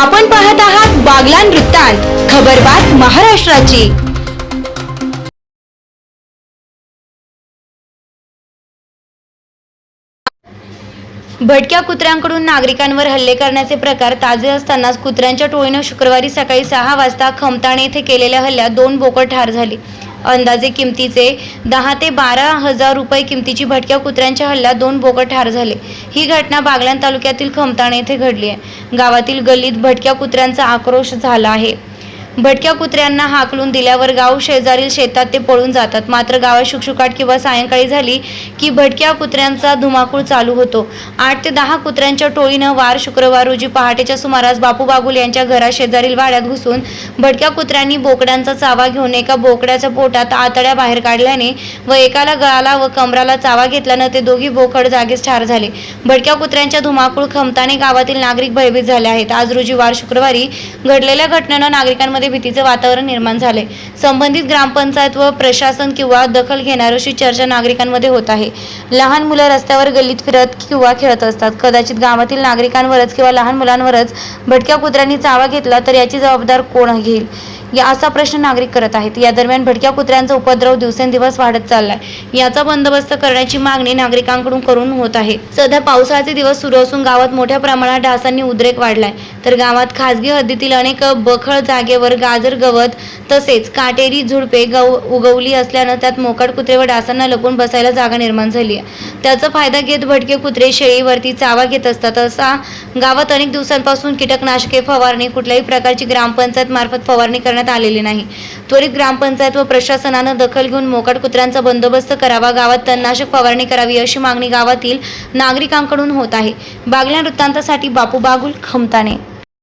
आपण पाहत आहात बागलान वृत्तांत खबरबात महाराष्ट्राची. भटक्या कुत्र्यांकडून नागरिकांवर हल्ले करण्याचे प्रकार ताजे असतानाच कुत्र्यांच्या टोळीनं शुक्रवारी सकाळी सहा वाजता खमताणे येथे केलेल्या हल्ल्यात दोन बोकड ठार झाले. अंदाजे किमतीचे दहा ते बारा हजार रुपये किमतीची भटक्या कुत्र्यांच्या हल्ल्यात दोन बोकड ठार झाले. ही घटना बागलाण तालुक्यातील खमताणे येथे घडली आहे. गावातील गल्लीत भटक्या कुत्र्यांचा आक्रोश झाला आहे. भटक्या कुत्र्यांना हाकलून दिल्यावर गाव शेजारील शेतात ते पळून जातात. मात्र गावात शुकशुकाट किंवा सायंकाळी झाली की भटक्या कुत्र्यांचा धुमाकूळ चालू होतो. आठ ते दहा कुत्र्यांच्या टोळीनं वार शुक्रवार रोजी पहाटेच्या सुमारास बापू बागुल यांच्या घरा शेजारील वाड्यात घुसून भटक्या कुत्र्यांनी बोकड्यांचा चावा घेऊन एका बोकड्याच्या पोटात आतड्या बाहेर काढल्याने व एकाला गळाला व कमराला चावा घेतल्यानं ते दोघी बोकड जागीच ठार झाले. भटक्या कुत्र्यांच्या धुमाकूळ खमताने गावातील नागरिक भयभीत झाले आहेत. आज रोजी वार शुक्रवारी घडलेल्या घटनेनं नागरिकांमध्ये भीतीचे वातावरण निर्माण झाले संबंधित ग्रामपंचायत व प्रशासन किंवा दखल घेणाऱ्याशी चर्चा नागरिकांमध्ये होत आहे. लहान मुलं रस्त्यावर गल्लीत फिरत किंवा खेळत असतात. कदाचित गावातील नागरिकांवरच किंवा लहान मुलांवरच भटक्या कुत्र्यांनी चावा घेतला तर याची जबाबदार कोण घेईल? या असा प्रश्न नागरिक करत आहेत. या दरम्यान भटक्या कुत्र्यांचा उपद्रव दिवसेंदिवस वाढत चाललाय. याचा बंदोबस्त करण्याची मागणी नागरिकांकडून करून होत आहे. सध्या पावसाळ्याचे दिवस सुरू असून गावात मोठ्या प्रमाणात डासांनी उद्रेक वाढलाय. तर गावात खासगी हद्दीतील अनेक बखळ जागेवर गाजर गवत तसेच काटेरी झुडपे गव उगवली असल्यानं त्यात मोकाट कुत्रे व डासांना लपून बसायला जागा निर्माण झाली आहे. त्याचा फायदा घेत भटके कुत्रे शेळीवरती चावा घेत असतात. असा गावात अनेक दिवसांपासून कीटकनाशके फवारणी कुठल्याही प्रकारची ग्रामपंचायत मार्फत फवारणी करण्यात आलेली नाही. त्वरित ग्रामपंचायत व प्रशासनानं दखल घेऊन मोकाट कुत्र्यांचा बंदोबस्त करावा गावात तणनाशक फवारणी करावी अशी मागणी गावातील नागरिकांकडून होत आहे. बागल्या वृत्तांतासाठी बापू बागुल खमताने.